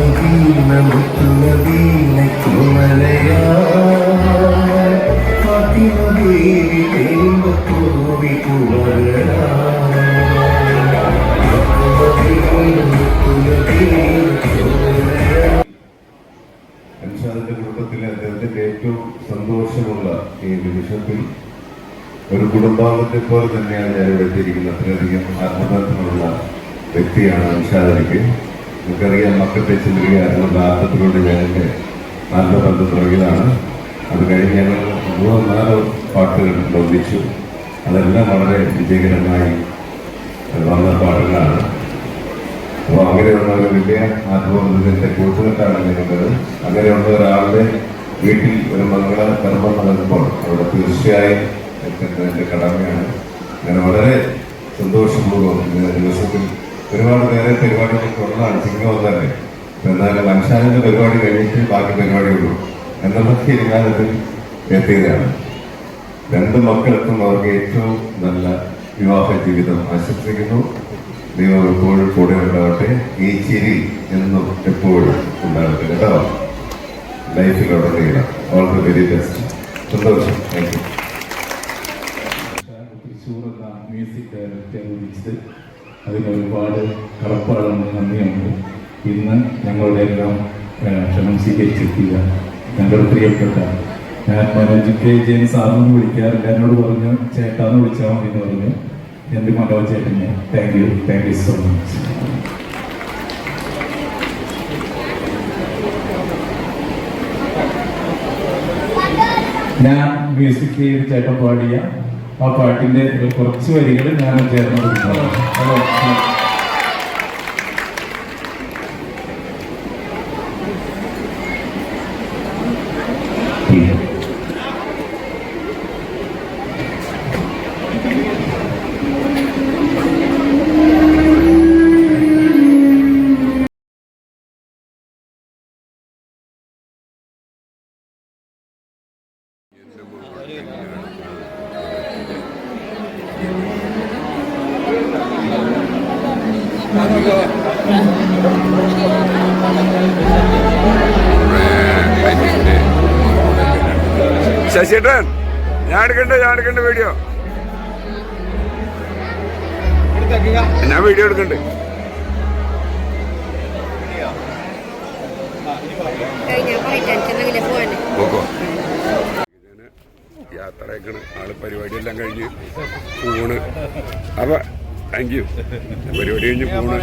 Medina മുത്തുമദീനയ്ക്കു മലയാ Fathima ദേവി തേമ്പ പൂവി കുമരനാ അൻഷാദിന്റെ കുടുംബത്തിലെ അദ്ദേഹത്തിന്റെ ഏറ്റവും സന്തോഷമുള്ള ഈ നിമിഷത്തിൽ ഒരു കുടുംബാംഗത്തെ പോലെ തന്നെയാണ് ഞാൻ ഇവിടെ എത്തിയിരിക്കുന്നത്. അത്രയധികം ആത്മബന്ധമുള്ള വ്യക്തിയാണ് നമുക്കറിയാം മക്കത്തെ ചിന്തിക്കുകയായിരുന്നു ആത്മത്തിലൂടെ ഞാൻ എന്റെ ബന്ധം തുടങ്ങിയതാണ്. അത് കഴിഞ്ഞ് ഞങ്ങൾ മൂന്നോ നാലോ പാട്ടുകൾ ഒന്നിച്ചു അതെല്ലാം വളരെ വിജയകരമായി വന്ന പാട്ടുകളാണ്. അപ്പോൾ അങ്ങനെയുള്ള ഒരു വലിയ ആത്മബന്ധത്തിന്റെ കൂട്ടുകെട്ടാണ് ഞങ്ങൾക്കത് അങ്ങനെയുള്ള ഒരാളുടെ വീട്ടിൽ ഒരു മംഗള കർമ്മം നടക്കുമ്പോൾ അവിടെ തീർച്ചയായും എത്തേണ്ടതിന്റെ കടമയാണ്. അങ്ങനെ വളരെ സന്തോഷപൂർവം ദിവസത്തിൽ ഒരുപാട് നേരെ പരിപാടികളൊക്കെ ഉള്ളതാണ് ചിങ്ങം തന്നെ എന്നാലും മനുഷ്യന്റെ പരിപാടി കഴിഞ്ഞിട്ട് ബാക്കി പരിപാടിയുള്ളൂ എന്നുള്ള തീരുമാനത്തിൽ എത്തിയതാണ്. രണ്ട് മക്കൾക്കും അവർക്ക് ഏറ്റവും നല്ല വിവാഹ ജീവിതം ആശംസിക്കുന്നു. ദൈവം എപ്പോഴും കൂടെ ഉണ്ടാവട്ടെ. ഈ ചിരി എന്നും എപ്പോഴും ഉണ്ടാവട്ടെ കേട്ടോ. ലൈഫിലൂടെ നീളം ഓൾ വെരി ബെസ്റ്റ് സന്തോഷം. താങ്ക് യു തൃശ്ശൂർ എന്ന മ്യൂസിക് ഡയറക്ടർ അതിന് ഒരുപാട് കടപ്പാടുണ്ട് നന്ദിയുണ്ട്. ഇന്ന് ഞങ്ങളുടെ എല്ലാം ക്ഷണം സ്വീകരിച്ചെത്തിയ ഞങ്ങളുടെ പ്രിയപ്പെട്ട ഞാൻ മനോജ് കെ. ജെയിൻ സാറിന് വിളിക്കാറില്ല. എന്നോട് പറഞ്ഞു ചേട്ടാന്ന് വിളിച്ചാൽ മതി എന്ന് പറഞ്ഞു. എന്റെ മനോജ് ചേട്ടനെ thank you thank you so much ഞാൻ മ്യൂസിക് ചേട്ടൻ പാടിയ ആ പാട്ടിന്റെ കുറച്ച് വരികൾ ഞാൻ ചേർന്ന് Thank ഹലോ. ശശിയേട്ടൻ ഞാൻ എടുക്കണ്ട ഞാൻ എടുക്കണ്ട വീഡിയോ ഞാൻ വീഡിയോ എടുക്കണ്ട്. കഴിഞ്ഞ അയക്കണ് ആൾ പരിപാടിയെല്ലാം കഴിഞ്ഞ് പോണ്. അപ്പൊ താങ്ക് യു പരിപാടി കഴിഞ്ഞ് പോണ്.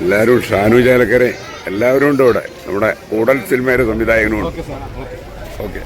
എല്ലാവരും ഷാനു ചാലക്കരെ എല്ലാവരും ഉണ്ട് ഇവിടെ. നമ്മുടെ കൂടൽ സിനിമയുടെ സംവിധായകനും ഉണ്ട്. ഓക്കെ.